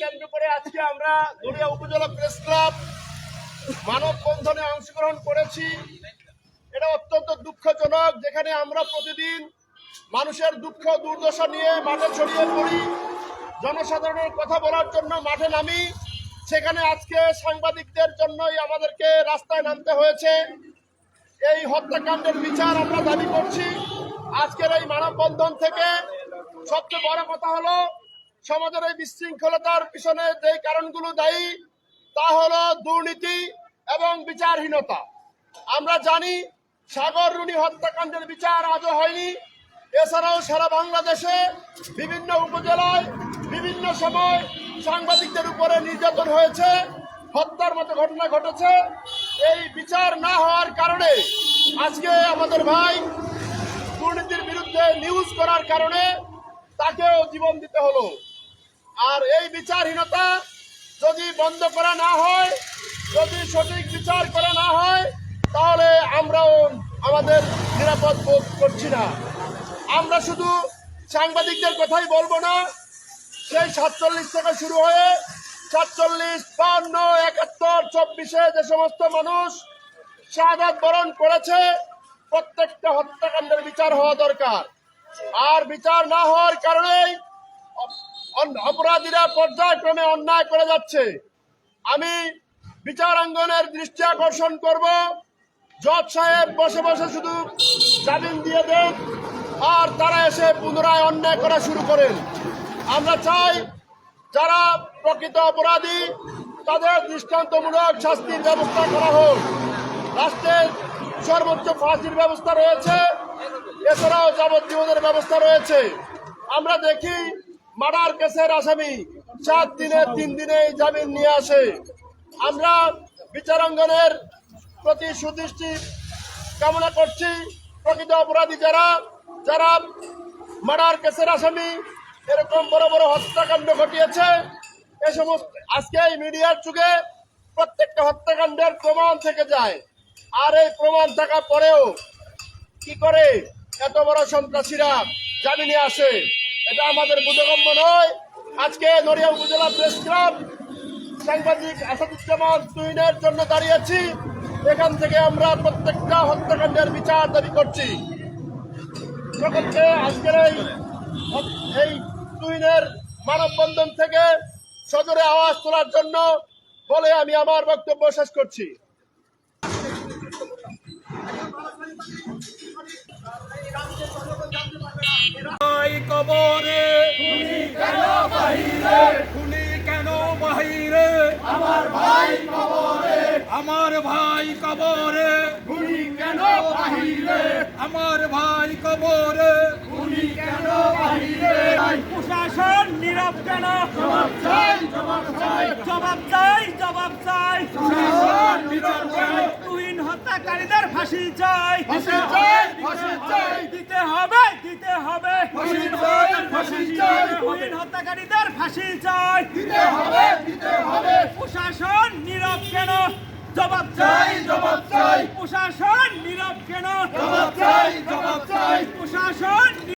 কেন্দ্র করে আজকে আমরা দড়িয়া উপজেলা প্রেস ক্লাব মানববন্ধনে অংশগ্রহণ করেছি। এটা অত্যন্ত দুঃখজনক, যেখানে আমরা প্রতিদিন মানুষের দুঃখ, দুর্দশা নিয়ে মাঠে ছড়িয়ে পড়ি। জনসাধারণের কথা বলার জন্য মাঠে নামি। সেখানে আজকে সাংবাদিকদের জন্যই আমাদেরকে রাস্তায় নামতে হয়েছে। এই হত্যাকাণ্ডের বিচার আমরা দাবি করছি। আজকের এই মানববন্ধন থেকে সবচেয়ে বড় কথা হলো সমাজের এই বিশৃঙ্খলতার পিছনে যে কারণগুলো দায়ী, তা হলো দুর্নীতি এবং বিচারহীনতা। আমরা জানি সাগর রুনি হত্যাকাণ্ডের বিচার আজও হয়নি। এছাড়াও সারা বাংলাদেশে বিভিন্ন উপজেলায়, বিভিন্ন সময় সাংবাদিকদের উপরে নির্যাতন হয়েছে, হত্যার মতো ঘটনা ঘটেছে। এই বিচার না হওয়ার কারণে আজকে আমাদের ভাই দুর্নীতির বিরুদ্ধে নিউজ করার কারণে তাকেও জীবন দিতে হলো। আর এই বিচারহীনতা যদি বন্ধ করা না হয়, যদি সঠিক বিচার করা না হয়, তাহলে আমরাও আমাদের নিরাপদ বোধ করছি না। আমরা শুধু সাংবাদিকদের কথাই বলব না, সেই সাতচল্লিশ থেকে শুরু হয়ে সাতচল্লিশ, বান্ন, একাত্তর, চব্বিশে যে সমস্ত মানুষ শাহাদ বরণ করেছে, প্রত্যেকটা হত্যাকাণ্ডের বিচার হওয়া দরকার। আর বিচার না হওয়ার কারণেই অপরাধীরা পর্যায়ক্রমে অন্যায় করে যাচ্ছে। আমি বিচারাঙ্গনের দৃষ্টি আকর্ষণ করব। জজ সাহেব বসে বসে শুধু জামিন দিয়ে দেন, আর তারা এসে পুনরায় অন্যায় করা শুরু করেন। আমরা চাই যারা প্রকৃত অপরাধী, তাদের দৃষ্টান্তমূলক শাস্তির ব্যবস্থা করা হোক। রাষ্ট্রের সর্বোচ্চ ফাঁসির ব্যবস্থা রয়েছে, এছাড়াও যাবজ্জীবনের ব্যবস্থা রয়েছে। আমরা দেখি মার্ডার কেসের আসামি সাত দিনে তিন দিনে জামিন নিয়ে আসে। আমরা বিচারাঙ্গনের প্রতি সুদৃষ্টি কামনা করছি প্রকৃত অপরাধী যারা যারা মার্ডার কেসের আসামি, এরকম বড় বড় হত্যাকাণ্ড ঘটিয়েছে, এ সমস্ত আজকে এই মিডিয়ার যুগে প্রত্যেকটা হত্যাকাণ্ডের প্রমাণ থেকে যায়। আর এই প্রমাণ থাকার পরেও কি করে এত বড় সন্ত্রাসীরা জামিনে আসে? এটা আমাদের বোধগম্য নয়। আজকে নড়িয়া উপজেলা প্রেস ক্লাব সাংবাদিক আসাদুজ্জামান তুহিনের জন্য দাঁড়িয়েছি। এখান থেকে আমরা প্রত্যেকটা হত্যাকাণ্ডের বিচার দাবি করছি। সকলকে আজকের এই এই তুহিনের মানববন্ধন থেকে সদরে আওয়াজ তোলার জন্য বলে আমি আমার বক্তব্য শেষ করছি। কেন বাহিরে? আমার ভাই কবরে। আমার ভাই কবরে। খুনি কেন বাহিরে? আমার ভাই কবরে। খুনি কেন বাহিরে? প্রশাসন নীরব কেন? জবাব চাই জবাব চাই। জবাব চাই জবাব চাই। প্রশাসন নীরব চাই তুহিন হত্যাকারীদের ফাঁসি চাই। ফাঁসি চাই ফাঁসি চাই। দিতে হবে দিতে হবে। ফাঁসি চাই ফাঁসি চাই। হত্যাকারীদের ফাঁসি চাই। দিতে হবে দিতে হবে। প্রশাসন নীরব কেন?